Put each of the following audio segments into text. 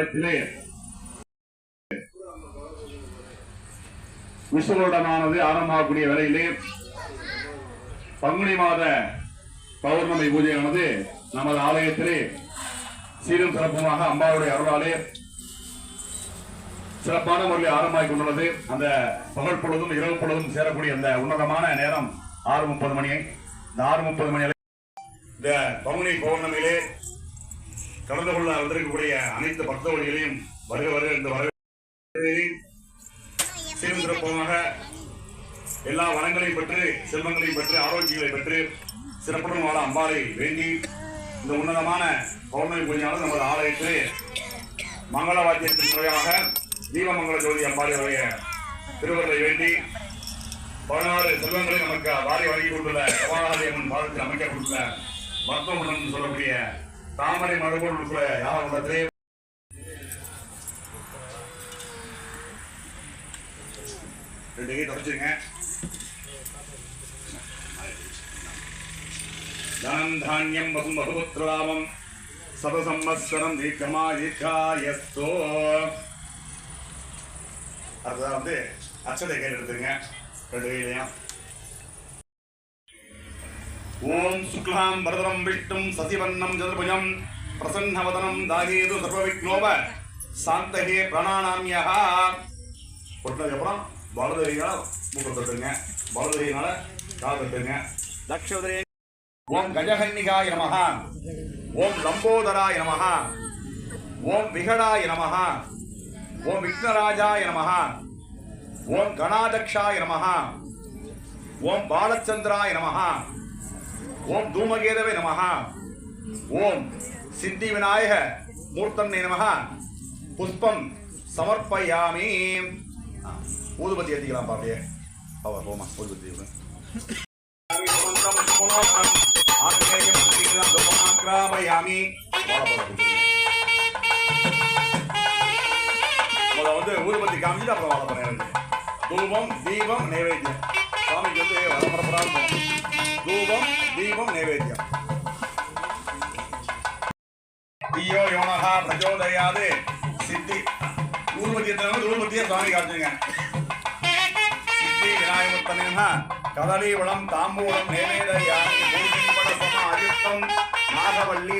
காலத்திலே விசுவருடனானது ஆரம்பமாகக்கூடிய வேலையிலே பங்குனி மாத பௌர்ணமி பூஜையானது நமது ஆலயத்திலே சீரும் சிறப்புமாக அம்பாவுடைய அருளாலே சிறப்பான முறையில் ஆரம்பமாகிக் கொண்டுள்ளது. அந்த பகல் பொழுதும் இரவு பொழுதும் சேரக்கூடிய அந்த உன்னதமான நேரம் ஆறு முப்பது மணி இந்த ஆறு முப்பது மணி இந்த பங்குனி பௌர்ணமியிலே கலந்து கொள்ள வந்திருக்கக்கூடிய அனைத்து பக்தவழிகளையும் வருக வருக இந்த வரவேற்பு சிறப்பாக எல்லா வளங்களையும் பெற்று செல்வங்களையும் பெற்று ஆரோக்கியங்களை பெற்று சிறப்புடன் வாழ அம்பாளை வேண்டி இந்த உன்னதமான பௌர்ணமி பூஜையாளர் நமது ஆலயத்திலே மங்கள வாத்தியத்தின் முறையாக தீபமங்கல ஜோதி அம்பாளுடைய திருவருளை வேண்டி பதினாறு செல்வங்களை நமக்கு வாரி வழங்கி கொண்டுள்ள கபாலாதி பாதத்தில் அமைக்கப்பட்டுள்ள மருத்துவமனை சொல்லக்கூடிய தாமரை மரபோடு உட்பட யார் உள்ளத்திலே ரெண்டு கை தொடச்சிருங்க தனம் தானியம் வசும் வசுபுத்திரலாமம் சதசம்மஸ்வரம் தீர்க்கமா தீர்க்காயஸ்தோ அடுத்ததான் வந்து அச்சதை கையில் எடுத்துருங்க. ரெண்டு கையிலையும் ஓம் சுக்லாம் பரதரம் விஷ்ணும் சசிவர்ணம் சதுர்புஜம் பிரசன்னவதனம் தாகேது சர்வவிக்னோப சாந்தகே பிரணானாமியா கொட்டினதுக்கப்புறம் வலதுகையினால மூக்கம் தட்டுங்க வலதுகையினால கால் தட்டுங்க தக்ஷதரே ஓம் கஜகன்னிகாய நமஹ. ஓம் லம்போதராய நமஹ. ஓம் விகடாய நமஹ. ஓம் விக்னராஜாய நமஹ. ஓம் கணாதக்ஷாய நமஹ. ஓம் பாலச்சந்திராய நமஹ. ஓம் தூமகேதவே நமஹ. ஓம் சித்தி விநாயக மூர்த்தன்னை நமஹ. புஷ்பம் சமர்ப்பயாமி. ஆ, ஊதுபத்தி ஏத்திக்கலாம் பாருடைய அவர் ஹோமா ஊதுபத்தி ஏத்து. முதல்ல வந்து ஊதுபத்தி காமிச்சிட்டு அப்புறம் வாழ இறங்குங்க. தூபம் தீபம் நைவேத்தியம். ஊர்வத்தியை சுவாமி காட்டுங்க சித்தி விநாயகத்தனா கதலீவளம் தாம்பூலம் நேவேதயாமி பூர்ணிபட சம அயுத்தம் நாகவல்லி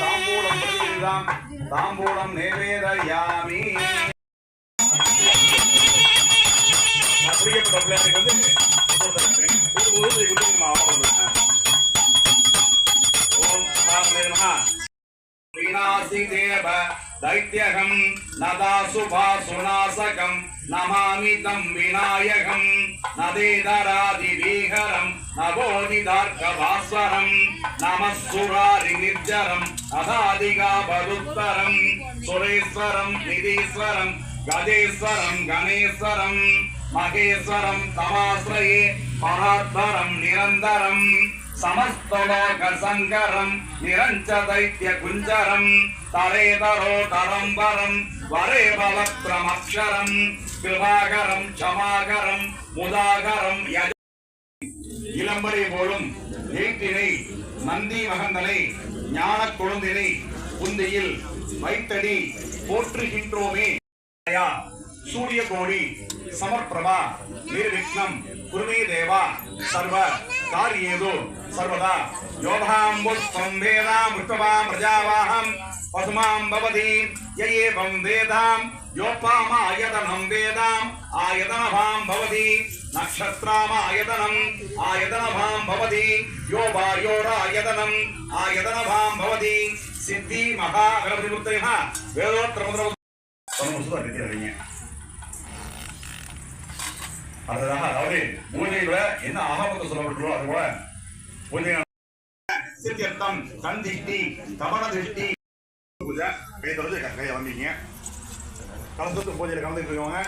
தாம்பூலம் தாம்பூலம் நேவேதயாமி நமாமி தம் விநாயகம் நதேதராதி வீகரம். நவோதிதார்க்கபாஸ்வரம் நமஸ்சுராரி நிர்ஜரம். அதாதிகா பருத்தரம். சுரேஸ்வரம் நிதீஸ்வரம் கஜேஸ்வரம் கணேஸ்வரம். மகேஸ்வரம் தமாசிரயே பராத்பரம் நிரந்தரம். சமஸ்தலோகசங்கரம் நிரஞ்ச தைத்திய குஞ்சரம். தரேதரோ தரம்பரம் வரேவலக்ரமக்ஷரம் கிருபாகரம் சமாகரம் முதாகரம் இளம்பரை போலும் ஏட்டினை நந்தி மகந்தனை ஞான குழந்தினை புந்தியில் வைத்தடி போற்றுகின்றோமே. சூரிய கோடி சமர்பிரபா நிர்விக்னம் குருமே தேவா சர்வ காரியேதோ சர்வதா யோகாம்புஷ்பம் பிரஜாவாகம் பசுமாம் பவதி யயேவம் வேதாம் யோப்பாம ஆயதனம் வேதாம் ஆயதனபாம் பவதி நக்ஷத்ராம ஆயதனம் ஆயதனபாம் பவதி யோ வாயோராயதனம் ஆயதனபாம் பவதி சித்தி மகா கணபதி முத்தையா வேதோத்திர முதல சுதா கட்டிடுறீங்க அடுத்ததாக அதாவது பூஜையில என்ன ஆகமத்தை சொல்லப்பட்டுள்ளோ அது போல பூஜை சித்தியர்த்தம் கண் திஷ்டி கமல திருஷ்டி பூஜை கை தொடர்ந்து வந்தீங்க கலசத்து பூஜையில் கலந்துட்டு இருக்கவங்க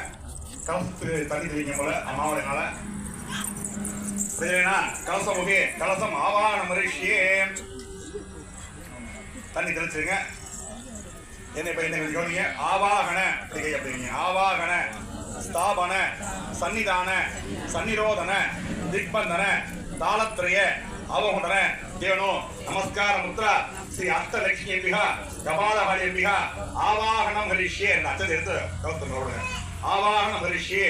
கலசத்துக்கு தண்ணி தெரிவிங்க போல அம்மாவோட நாள கலசம் ஓகே. கலசம் ஆவான மகிழ்ச்சியே. தண்ணி தெளிச்சிருங்க. என்ன இப்போ ஆவாகன அப்படிங்க அப்படிங்க ஆவாகன ஸ்தாபன சன்னிதான சன்னிரோதன திக்பந்தன தாளத்திரைய அவகுண்டன தேவனோ நமஸ்கார முத்ரா ஸ்ரீ அஷ்டலட்சுமிபிகா கபாலஹரிபிகா ஆவாகனம் ஹரிஷே அச்சத்தை எடுத்து கவர்த்தோட ஆவாகனம் ஹரிஷே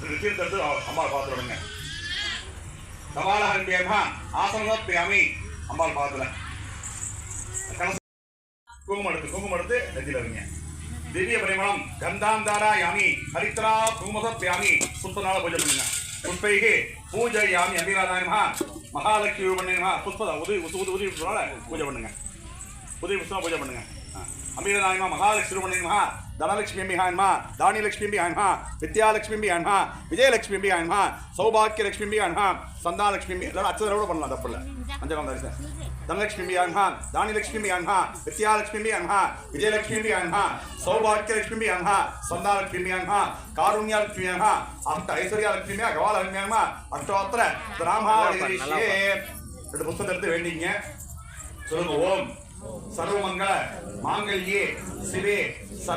தீர்த்தெடுத்து அம்மாள் பார்த்துடுங்க கபாலஹரிபியமா ஆசனம் பிரியாமி அம்பாள் பார்த்துல குங்குமம் எடுத்து குங்குமம் எடுத்து நெஞ்சில் இருங்க திவ்ய பரிமளம் கந்தாந்தாரா யாமி ஹரித்ரா குங்குமசப் யாமி சுத்தனால பூஜை பண்ணுங்க புஷ்பைகி பூஜை யாமி அம்பிராதாயமா மகாலட்சுமி பண்ணீங்கன்னா புஷ்ப உதவி உதவி உதவி பூஜை பண்ணுங்க. உதவி புஷ்பம் பூஜை பண்ணுங்க. அம்பிகாதாயமா மகாலட்சுமி பண்ணுங்க தனலட்சுமி அம்பிகாயன்மா தானியலட்சுமி அம்பிகாயன்மா வித்யாலட்சுமி அம்பிகாயன்மா விஜயலட்சுமி அம்பிகாயன்மா சௌபாக்கியலட்சுமி அம்பிகாயன்மா சந்தாலட்சுமி அம்பி எல்லாரும் அச்சதரோட பண்ணலாம் தப்பு இல்லை அஞ்சகம் தரிசனம். தனலட்சுமி அன்ஹா தானிலட்சுமி அன்ஹா வித்யாலட்சுமி அன்ஹா விஜயலட்சுமி அன்ஹா சௌபாக்கியலட்சுமி அன்ஹா சந்தாலட்சுமி அன்ஹா காருண்யாலட்சுமி அன்ஹா அஷ்ட ஐஸ்வர்யாலட்சுமி கவாலட்சுமி அன்ஹா அஷ்டோத்திர பிராமாதிரிஷே ரெண்டு புத்தகத்தை எடுத்து வேண்டிங்க. சொல்லுங்க ஓம் சர்வமங்கள மாங்கல்யே சிவே சர்வ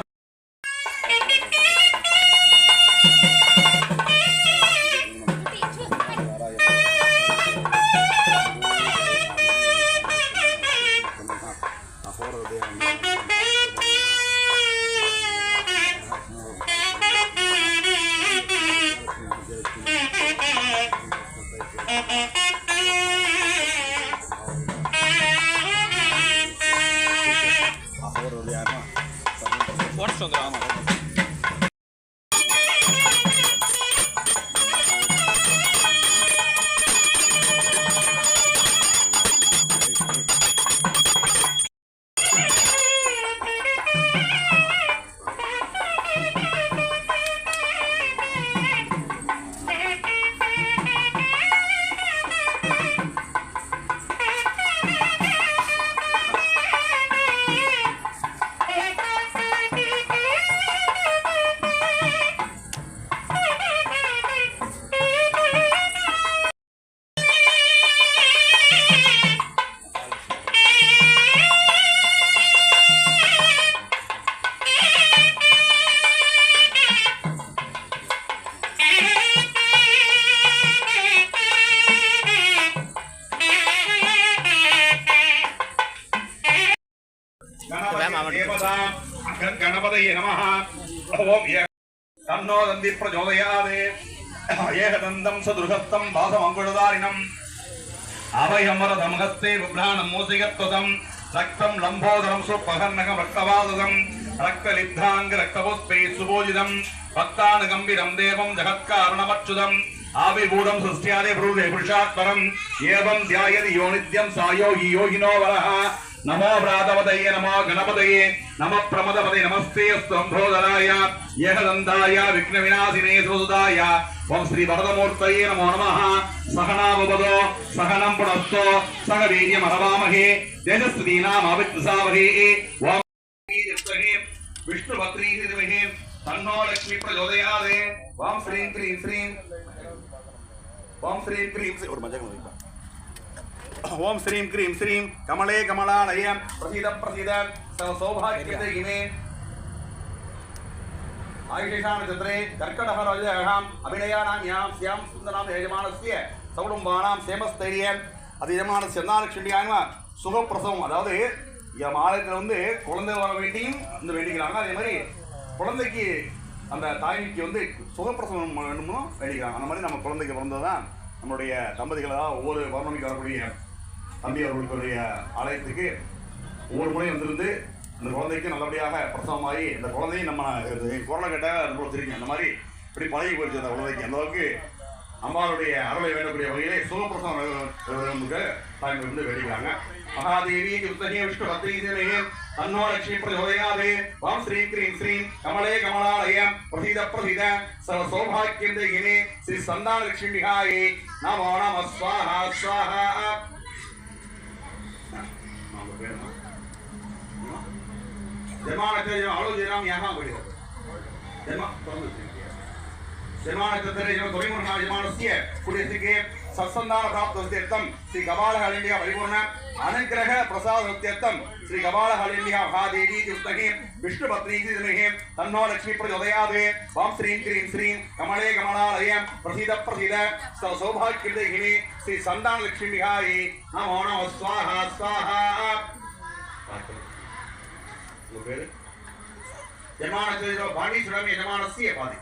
లంబోదయంబరధం హస్తే బిభ్రాణం మూసిగత్వదం రక్తం లంబోదరం సుపహర్ణకం రక్తవాదం రక్తలిబ్ధాంగ రక్తపుష్పై సుభోజితం భక్తాను గంభీరం దేవం జగత్కారణమచ్యుతం ఆవిభూతం సృష్ట్యాదే బ్రూదే పురుషాత్పరం ఏవం ధ్యాయతి యో నిత్యం యోగినో వరః నమో భ్రాతపదయ నమో గణపదయే నమ ప్రమదపదే నమస్తే స్తంభోదరాయ ఏహదంతాయ విఘ్న వినాశినే సుదాయ ఓం శ్రీ భరతమూర్తయే నమో నమ. సహనాభవదో సహనం పునస్తో సహ వీర్యమరవామహే తేజస్వీనామావిత్సావహే ఓం విష్ణుభక్రీహిమహే తన్నో లక్ష్మీ ప్రచోదయాదే ఓం శ్రీం క్రీం శ్రీం. ఓం శ్రీం క్రీం శ్రీ. ஓம் ஸ்ரீம் கிரீம் ஸ்ரீம் கமலே கமலாலயம். பிரசீத பிரசீத. சௌபாகியத்தை இமே. ஆயுஷேஷான சத்ரே கர்க்கடக ராஜாம் அபிநயானாம் யாம் சியாம் சுந்தராம் யஜமானஸ்ய சௌடும்பானாம் சேமஸ்தைரிய அது யஜமான சென்னாலட்சுமியானுவா சுகப்பிரசவம். அதாவது மாதத்தில் வந்து குழந்தை வர வேண்டியும் வந்து வேண்டிக்கிறாங்க. அதே மாதிரி குழந்தைக்கு அந்த தாய்க்கு வந்து சுகப்பிரசவம் வேண்டுமோ வேண்டிக்கிறாங்க. அந்த மாதிரி நம்ம குழந்தைக்கு பிறந்ததான் நம்மளுடைய தம்பதிகளை தான் ஒவ்வொரு பௌர்ணமிக்கு வரக்கூடிய தம்பி அவர்களுடைய ஆலயத்துக்கு ஒவ்வொரு முறையும் வந்திருந்து அந்த குழந்தைக்கு நல்லபடியாக பிரசவமாகி அந்த குழந்தையும் நம்ம குரலை கேட்டால் ரொம்ப தெரியும் அந்த மாதிரி இப்படி பழகி போயிடுச்சு அந்த குழந்தைக்கு. அந்த அளவுக்கு அம்மாவுடைய அருளை வேண்டக்கூடிய வகையிலே சுகப்பிரசவம் தாய்மை வந்து வேடிக்கிறாங்க மகாதேவி யுத்தகே விஷ்ணு பத்ரீதே தன்னோ லட்சுமி பிரச்சோதயாதே வாம் ஸ்ரீ கிரீம் ஸ்ரீம் கமலே கமலாலயம் பிரசீத பிரசீத சர்வ சௌபாக்கியந்தே இனே ஸ்ரீ சந்தான லட்சுமி விகாயே நமோ நம ஸ்வாஹா ஸ்வாஹா ஜமானத்தை அவ்வளவு ஜெயராம் யாக போயிடுது ஜமா ஜமானத்தை தொழில்முறை ஜமானஸ்ய குடியரசுக்கு சத்சந்தான பிராப்தியர்த்தம் ஸ்ரீ கபாலகாலிண்டியா பரிபூர்ண அனுகிரக பிரசாதத்தியர்த்தம் ஸ்ரீ கபாலகாலிண்டியா மகாதேவி திருஷ்டகி விஷ்ணு பத்னீதி தினகி தன்னோ லட்சுமி பிரஜோதயாதே வாம் ஸ்ரீம் கிரீம் ஸ்ரீம் கமலே கமலாலய பிரசீத பிரசீத சௌபாகிருதகினி ஸ்ரீ சந்தான லட்சுமி மிகாயி நமோ நம ஸ்வாஹா ஸ்வாஹா பேரு ಯಜಮಾನ ಯಜಮಾನಸ್ಯ ಪಾದಿ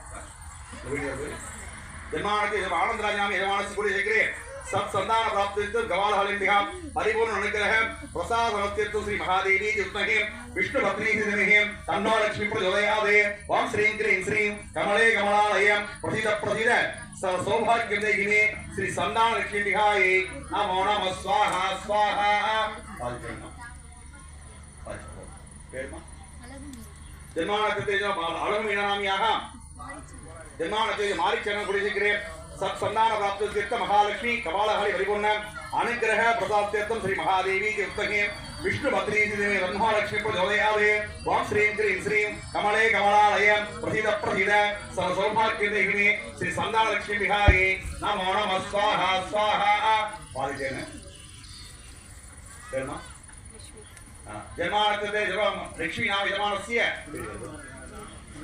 பாதி ஜன்மானத்தில் ஆனந்தராஜாமி யஜமானசி கூடிய சேர்க்கிறேன் சத் சந்தான பிராப்தித்து கவாலஹலிம்பிகா பரிபூர்ண அனுகிரக பிரசாத நத்தியத்து ஸ்ரீ மகாதேவி யுக்தகே விஷ்ணு பத்னி சிதமிகே தன்னோ லட்சுமி பிரஜோதயாதே ஓம் ஸ்ரீம் கிரீம் ஸ்ரீம் கமலே கமலாலயம் பிரசித பிரசித ச சௌபாகியதேகினே ஸ்ரீ சந்தான லட்சுமி விகாயே நமோ நம ஸ்வாஹா ஸ்வாஹா பாதிக்கிறேன் பேருமா ஜன்மானத்தை அழகு மீனாமியாக ஜன்மானத்தை மாரிச்சரணம் குடிசிக்கிறேன் சத் சந்தான பிராப்த தீர்த்த மகாலட்சுமி கபாலஹரி பரிபூர்ண அனுகிரக பிரசாத் தீர்த்தம் ஸ்ரீ மகாதேவி உத்தகே விஷ்ணு பத்ரி சிதமே ரன்மகாலட்சுமி பிரஜோதயாதே ஓம் ஸ்ரீம் கிரீம் ஸ்ரீம். கமலே கமலாலய பிரசித பிரசித ச ஸ்ரீ சந்தான லட்சுமி விஹாரி நமோ நம ஸ்வாஹா ஸ்வாஹா. பாதிஜேன பேருமா ஜன்மானத்தை ஜபம் லட்சுமி நாம யஜமானசிய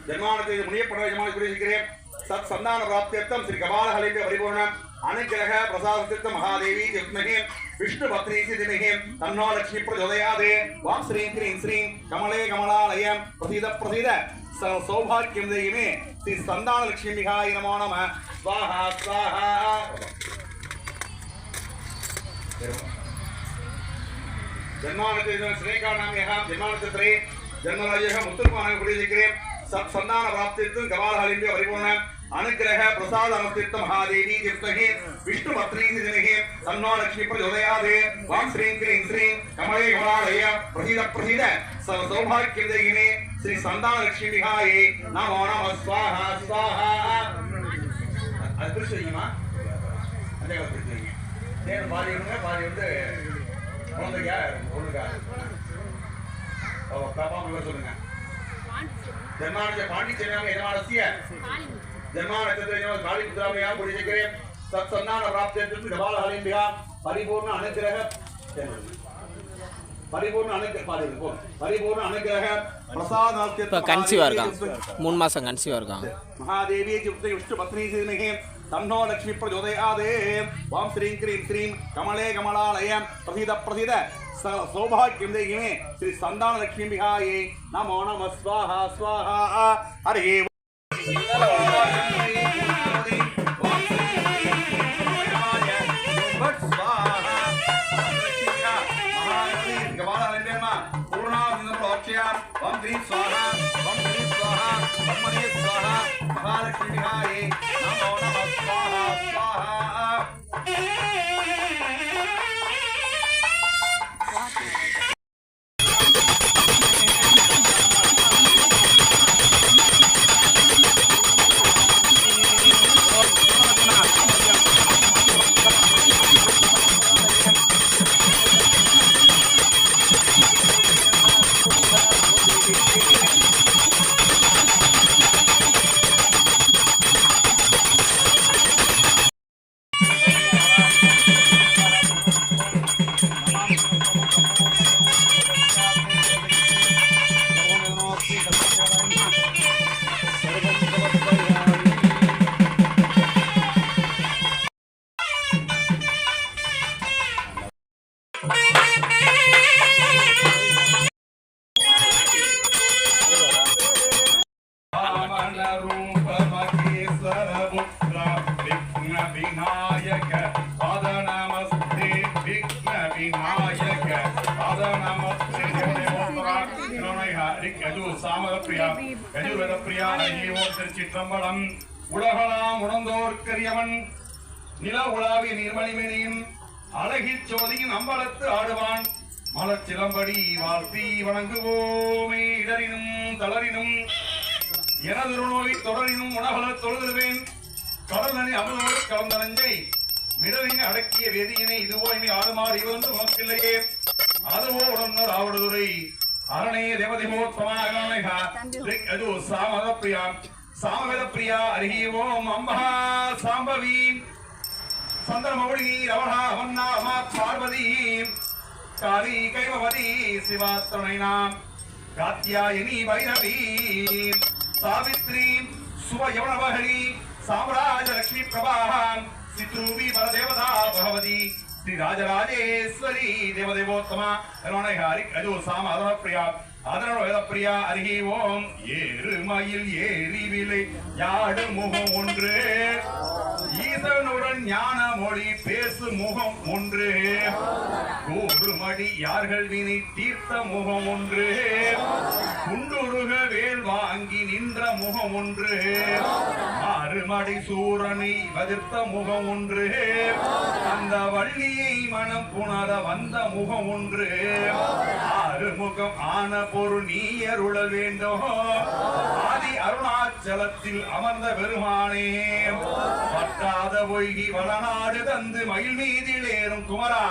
ஜன்மானத்தை முனியப்பட யஜமான குறிக்கிறேன் சத் சந்தான பிராப்தியர்த்தம் ஸ்ரீ கபாலஹலிந்த பரிபூர்ண அனுகிரக பிரசாதத்தித்த மகாதேவி யுக்மகே விஷ்ணு பத்ரி சிதிமிகே தன்னோ லட்சுமி பிரஜோதயாதே வாம் ஸ்ரீம் கிரீம் ஸ்ரீம் கமலே கமலாலயம் பிரசீத பிரசீத ச சௌபாக்கியம் தேகிமே ஸ்ரீ சந்தான லட்சுமி மிகாய நமோ நம ஸ்வாஹா ஸ்வாஹா ஜன்மானத்தை ஸ்ரீகாநாமியக ஜன்மானத்திரே ஜன்மராஜக முத்துர்மானாக குடியிருக்கிறேன் சத் சந்தான பிராப்தித்தும் கபாலஹாலிந்திய பரிபூர்ண அனுகிரக பிரசாத அனுத்தித்த மகாதேவி தீர்த்தகே விஷ்ணு பத்னி சிதினகே தன்னோ லட்சுமி பிரஜோதயாதே வாம் ஸ்ரீம் கிரீம் ஸ்ரீம் கமலே கமலாலய பிரசீத பிரசீத சௌபாகியம் சௌபாக்கியம் தேகினே ஸ்ரீ சந்தான லட்சுமி விஹாயே நமோ நம ஸ்வாஹா ஸ்வாஹா. அது பிரிச்சு வைக்குமா அந்த பிரிச்சு வைங்க நேரம் பாதி விடுங்க பாதி வந்து குழந்தைக்கா பொண்ணுக்கா பாப்பா இவர் ಧರ್ಮಾನಂದ ಪಾಂಡಿತ್ಯ ನಾಮ ಯಜಮಾನಸ್ಯ ಧರ್ಮಾನಂದ ಯಜಮಾನ ಕಾಳಿ ಮುದ್ರಾಮಯ ಪುಡಿಸಿದರೆ ಸತ್ಸನ್ನಾನ ಪ್ರಾಪ್ತಿಯನ್ನು ಡಬಾಲ ಹಲಿಂಬಿಯ ಪರಿಪೂರ್ಣ ಅನುಗ್ರಹ பரிபூர்ண அனுகிரக பரிபூர்ண அனுகிரக பிரசாதார்த்திய இப்போ கன்சீவாக இருக்கான். மூணு மாதம் கன்சீவாக இருக்கான். மகாதேவியை விஷ்ணு பத்னி சீமகே पत्नी सिद्महे तन्नो लक्ष्मी प्रचोदयादे वाम श्रीं क्रीं श्रीं कमले कमलालय प्रसीद प्रसीद स सौभाग्यं देहिमे श्री संतान लक्ष्मी विहाये नमो नमः स्वाहा स्वाहा हरे महालक्ष्मी विहाये Ah! விநாயக பாத திருச்சிற்றம்பலம் உலகலாம் உணர்ந்தோர்க்கரியவன் நில உலாவி நீர்மணிமணியின் அழகிச் சோதியின் அம்பலத்து ஆடுவான். மலச்சிலம்படி வாழ்த்தி வணங்குவோமே இடரினும் தளரினும். எனது நோய் தொடரினும் உணவல தொழுதுவேன் கடலனை அமலோடு கலந்த நஞ்சை மிடலினை அடக்கிய வேதியினை இதுவோ இனி ஆடுமாறு இவந்து உனக்கில்லையே. அதுவோ உடனே ஆவடுதுரை அரணே தேவதிமோத்பமாக அது சாமத பிரியா சாமவேத பிரியா அருகி ஓம் அம்பா சாம்பவி. சந்திரமௌழி ரவணா அவன்னா அமா பார்வதி. காளி கைவவதி சிவா துணை நாம் காத்தியாயினி வைரவி. சாவித்ரி சுப யவனவஹரி சாம்ராஜ லக்ஷ்மி பிரபாம் சித்ரூபி பரதேவதா பகவதி ஸ்ரீ ராஜராஜேஸ்வரி தேவதேவோத்தமா கருணை அது சாம அதர பிரியா அதர வேத பிரியா அருகி ஓம் ஏறுமயில் ஏறி விலை யாடு முகம் ஒன்று. ஈசனுடன் ஞான மொழி பேசு முகம் ஒன்று கூடுமடி யார்கள் வினை தீர்த்த முகம் ஒன்று. குண்டுருக வேல் வாங்கி நின்ற முகம் ஒன்று. ஆறுமடி சூரனை வதிர்த்த முகம் ஒன்று. அந்த வள்ளியை மனம் புணர வந்த முகம் ஒன்று. ஆறுமுகம் ஆன பொருள் நீ அருள வேண்டும். ஆதி அருணா அருணாச்சலத்தில் அமர்ந்த பெருமானே பட்டாத பொய்கி வளநாடு தந்து மயில் மீதிலேறும் குமரா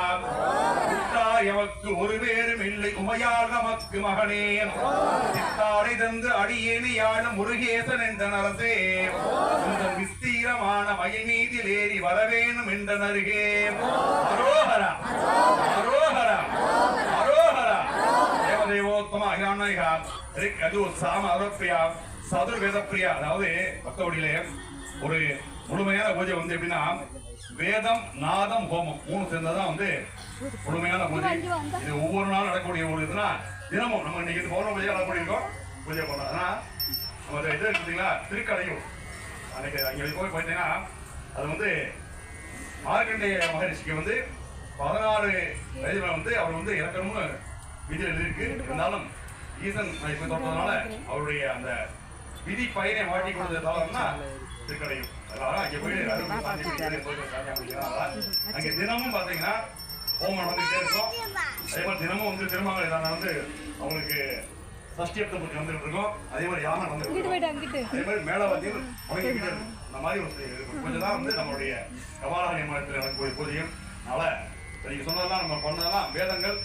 விட்டாய் எமக்கு ஒரு பேரும் இல்லை உமையார் நமக்கு மகனே. சித்தாடை தந்து அடியேனி யாழும் முருகேசன் என்ற நரசே இந்த விஸ்தீரமான மயில் மீதில் ஏறி வரவேணும் என்ற நருகே அரோகரா அரோகரா அரோகரா தேவதேவோத்தமாக அகிரானயா சாம அருப்பிரியா சதுர் வேதப்பிரியா அதாவது பக்தவடியிலே ஒரு முழுமையான பூஜை வந்து எப்படின்னா வேதம் நாதம் ஹோமம் மூணு சேர்ந்ததான் வந்து முழுமையான பூஜை. இது ஒவ்வொரு நாளும் நடக்கக்கூடிய ஒரு இதுனா தினமும் நம்ம இன்னைக்கு பௌர்ணமி பூஜை நடக்கூடியிருக்கோம் பூஜை பண்ணலாம் ஆனா நம்ம இது இருக்கு பார்த்தீங்களா திருக்கடையூர். அன்னைக்கு அங்கே போய் பார்த்தீங்கன்னா அது வந்து மார்க்கண்டேய மகரிஷிக்கு வந்து பதினாறு வயதுல வந்து அவர் வந்து இறக்கணும்னு விதி எழுதியிருக்கு. இருந்தாலும் ஈசன் இப்போ தொடர்றதுனால அவருடைய அந்த விதி பயனை மாட்டி கொடுத்ததாலன்னா திருக்கடையும் அதனால அங்கே போய் அங்கே தினமும் பார்த்தீங்கன்னா ஹோமம் நடந்துகிட்டே இருக்கும். அதே மாதிரி தினமும் வந்து திருமணம் ஏதாவது வந்து அவங்களுக்கு சஷ்டியத்தை பற்றி வந்துட்டு இருக்கோம். அதே மாதிரி யானை இருக்கும் அதே மாதிரி மேல வந்து முடங்கிக்கிட்டே இந்த மாதிரி ஒரு கொஞ்சம் தான் வந்து நம்மளுடைய கபாலஹரி மாநிலத்தில் நடக்கக்கூடிய பூஜையும். அதனால இப்ப நீங்க சொன்னதெல்லாம் நம்ம பண்ணதெல்லாம் வேதங்கள்.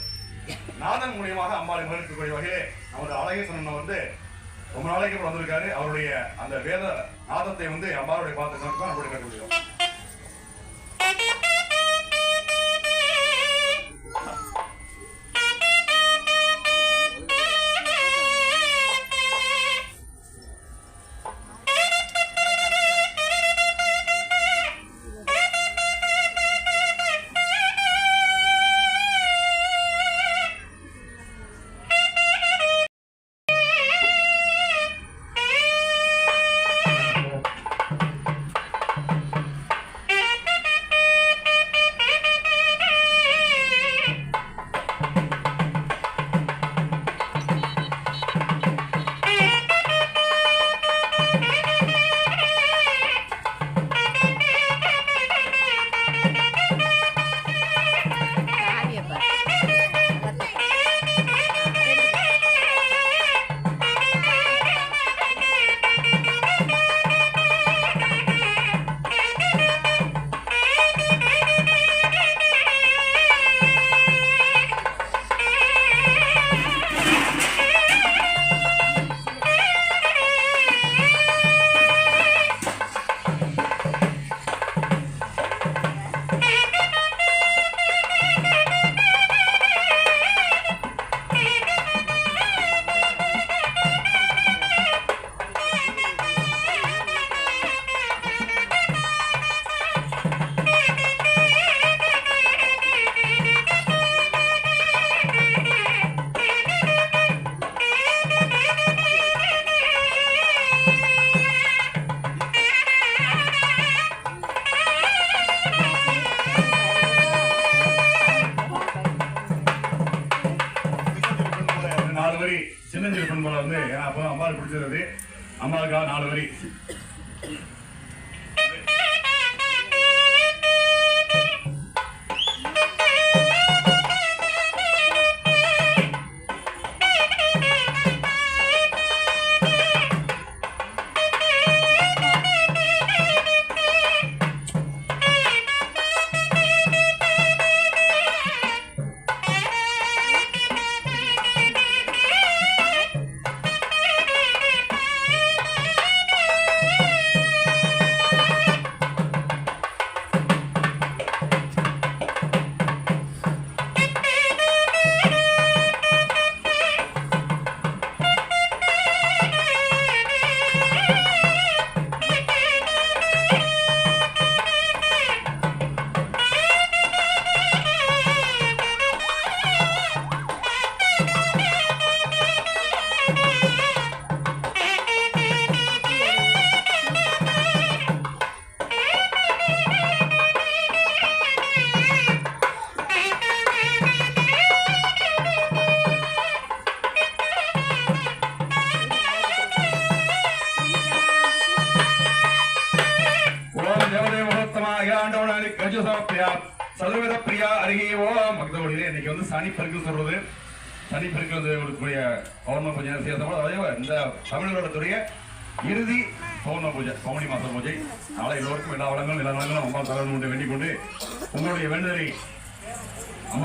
நாதன் மூலியமாக அம்பாளை முறைக்கக்கூடிய வகையிலே நமது அழகேசன் வந்து ரொம்ப நாளைக்கு வந்திருக்காரு. அவருடைய அந்த வேத நாதத்தை வந்து அம்மாவுடைய பார்த்து தான் நம்மளுடைய கேட்க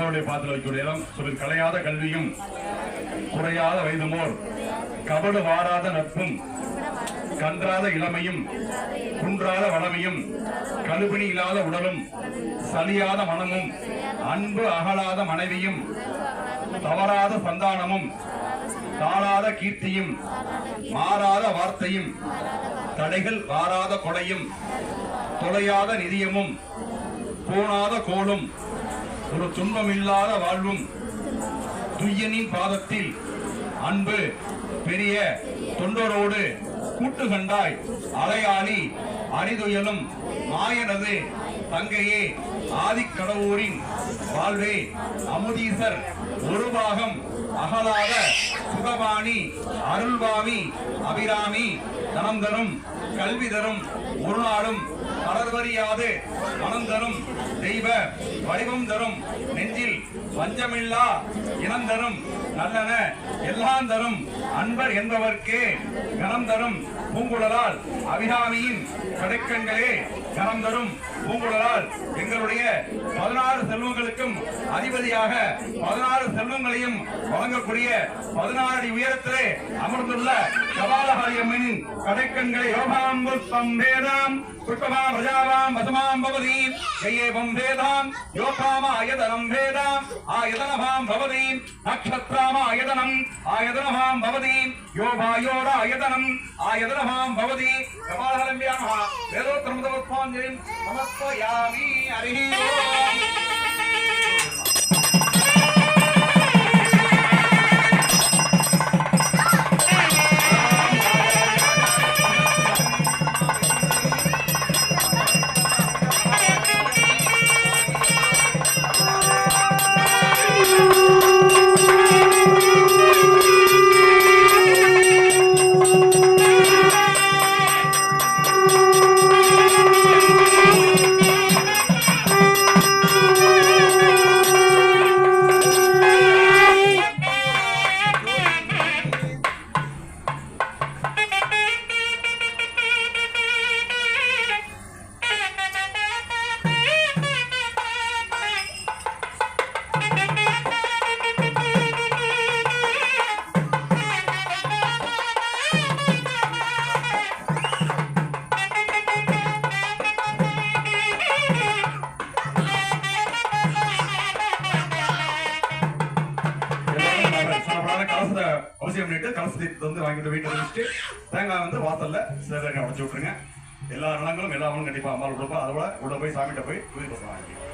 அம்மாவுடைய பாத்திர வைக்கூடிய இடம். சொல்லி கலையாத கல்வியும் குறையாத வயதுமோர் கபடு வாராத நட்பும் கன்றாத இளமையும் குன்றாத வளமையும் கழுபிணி இல்லாத உடலும் சலியாத மனமும் அன்பு அகலாத மனைவியும் தவறாத சந்தானமும் தாழாத கீர்த்தியும் மாறாத வார்த்தையும் தடைகள் வாராத கொடையும் தொலையாத நிதியமும் போனாத கோலும் ஒரு துன்பமில்லாத வாழ்வும் துய்யனின் பாதத்தில் அன்பு பெரிய தொண்டரோடு கூட்டு கண்டாய் அலையாளி அரிதுயலும் மாயனது தங்கையே ஆதிக்கடவுரின் வாழ்வே அமுதீசர் ஒரு பாகம் அகலாத சுகபாணி அருள்வாமி அபிராமி தனம் தரும் கல்வி தரும் ஒரு நாளும் மலர்வறியாது மனம் தரும் தெய்வ வடிவம் தரும். நெஞ்சில் வஞ்சமில்லா இனம் தரும். நல்லன எல்லாம் தரும். அன்பர் என்பவர்க்கே கனம் தரும். பூங்குழலால் அபிராமியின் கடைக்கண்களே கனம் தரும். பூங்குழலால் எங்களுடைய பதினாறு செல்வங்களுக்கும் அதிபதியாக பதினாறு செல்வங்களையும் வழங்கக்கூடிய பதினாறு அடி உயரத்திலே அமர்ந்துள்ள கபாலஹரியம்மனின் கடைக்கண்களை யோகாம்பு சம்பேதாம். कृपमा प्रजानां वसमां भवति शयेवं वेदां योकामायतनं वेदाम् आयतनभां भवति नक्षत्रामायतनम् आयतनभां भवति यो वायोरायतनम् आयतनभां भवति कपालहलम्यामः वेदोत्तरमुदमुत्पाञ्जलिं समर्पयामि हरिः எல்லா கண்டிப்பாக எல்லா அவனும் அதோட உள்ள போய் சாமிகிட்ட போய் துணி பசங்க